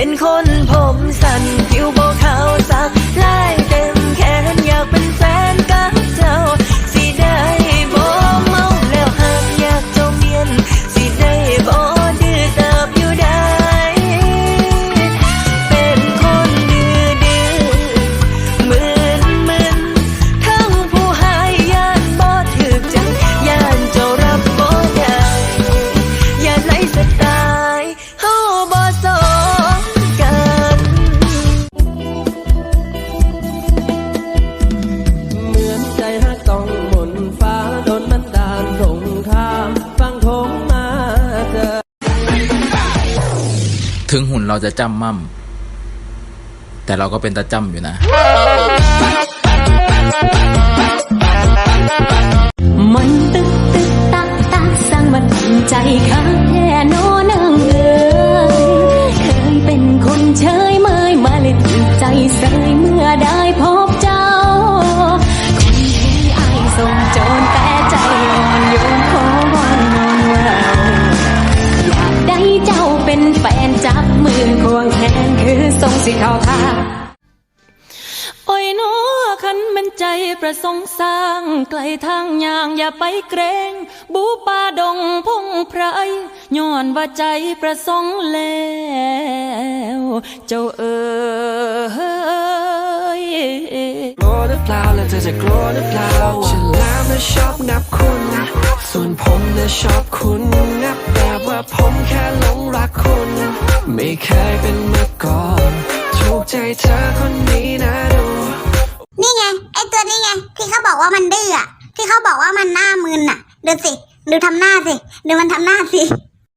เป็นคนผมสั้น ถึงหุ่นเราจะจำมั่มแต่เราก็เป็นตาจำอยู่นะาท่าโอ้ยหนอคันมันใจประสงค์สร้างไกลทางยางอย่าไปเกรง บูปาดงพงไพรย้อนว่าใจประสงค์แล้วเจ้าเอ๋ยกลัวหรือเปล่าแล้วเธอจะกลัวหรือเปล่าฉันแล้วนะชอบนับคุณส่วนผมนะชอบคุณนับแบบว่าผมแค่หลงรักคุณ ไม่เคยเป็นมาก่อน ถูกใจเธอคนนี้นะดูนี่ไงไอตัวนี้ไงที่เขาบอกว่ามันดื้ออะที่เขาบอกว่ามันหน้ามึนอะดูสิ ดูทำหน้าสิ ดูมันทำหน้าสิ